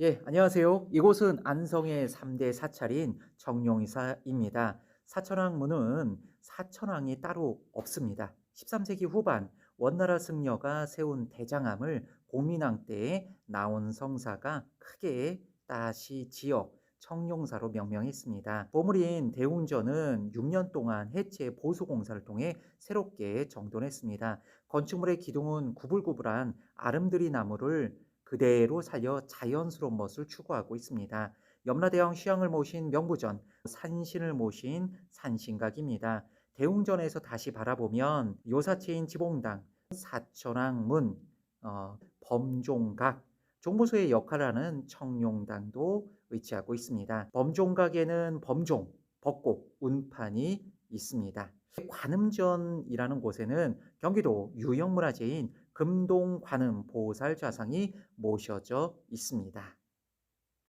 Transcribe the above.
예, 안녕하세요. 이곳은 안성의 3대 사찰인 정룡사입니다. 사천왕문은 사천왕이 따로 없습니다. 13세기 후반 원나라 승려가 세운 대장암을 고민왕 때에 나온 성사가 크게 다시 지어 청룡사로 명명했습니다. 보물인 대웅전은 6년 동안 해체 보수 공사를 통해 새롭게 정돈했습니다. 건축물의 기둥은 구불구불한 아름드리 나무를 그대로 살려 자연스러운 멋을 추구하고 있습니다. 염라대왕 휴양을 모신 명부전, 산신을 모신 산신각입니다. 대웅전에서 다시 바라보면 요사체인 지봉당, 사천왕문, 어, 범종각, 종보소의 역할을 하는 청룡당도 위치하고 있습니다. 범종각에는 범종, 벚꽃, 운판이 있습니다. 관음전이라는 곳에는 경기도 유형문화재인 금동 관음 보살 좌상이 모셔져 있습니다.